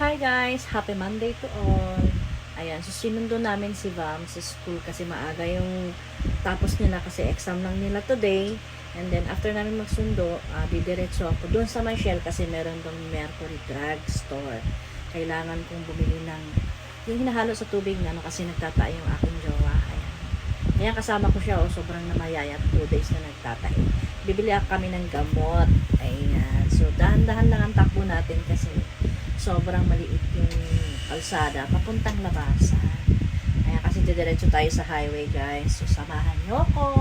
Hi guys! Happy Monday to all! Ayan, so sinundo namin si Vam sa school kasi maaga yung tapos nila kasi exam lang nila today. And then after namin magsundo, uh, didiretso ako doon sa Michelle kasi meron doon Mercury Drug Store. Kailangan kong bumili ng yung hinahalo sa tubig na ano, kasi nagtatae yung aking jowa. Ayan. Ayan, kasama ko siya, oh, sobrang namayayat. Two days na nagtatae. Bibili ako kami ng gamot. Ayan. So, dahan-dahan lang ang takbo natin kasi sobrang maliit yung kalsada papuntang labasan. Ayan, kasi didiretso tayo sa highway, guys. So, samahan nyo ko.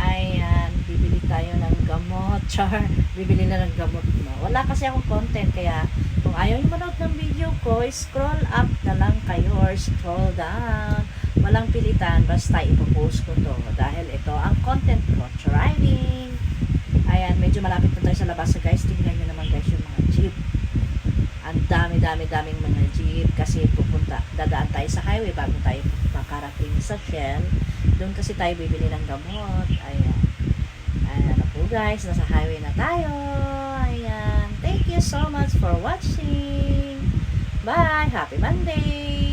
Ayan, bibili tayo ng gamot. Char, bibili na ng gamot mo. Wala kasi akong content, kaya kung ayaw nyo manood ng video ko, scroll up na lang kayo or scroll down. Walang pilitan, basta ipopost ko to. Dahil ito ang content ko, driving. Ayan, medyo malapit na tayo sa labas. Guys, tingnan nyo naman guys yung mga jeep. Ang dami-dami-daming mga jeep kasi pupunta, dadaan tayo sa highway bago tayo makarating sa Shell. Doon kasi tayo bibili ng gamot. Ayan. Ayan na po guys, nasa highway na tayo. Ayan. Thank you so much for watching. Bye! Happy Monday!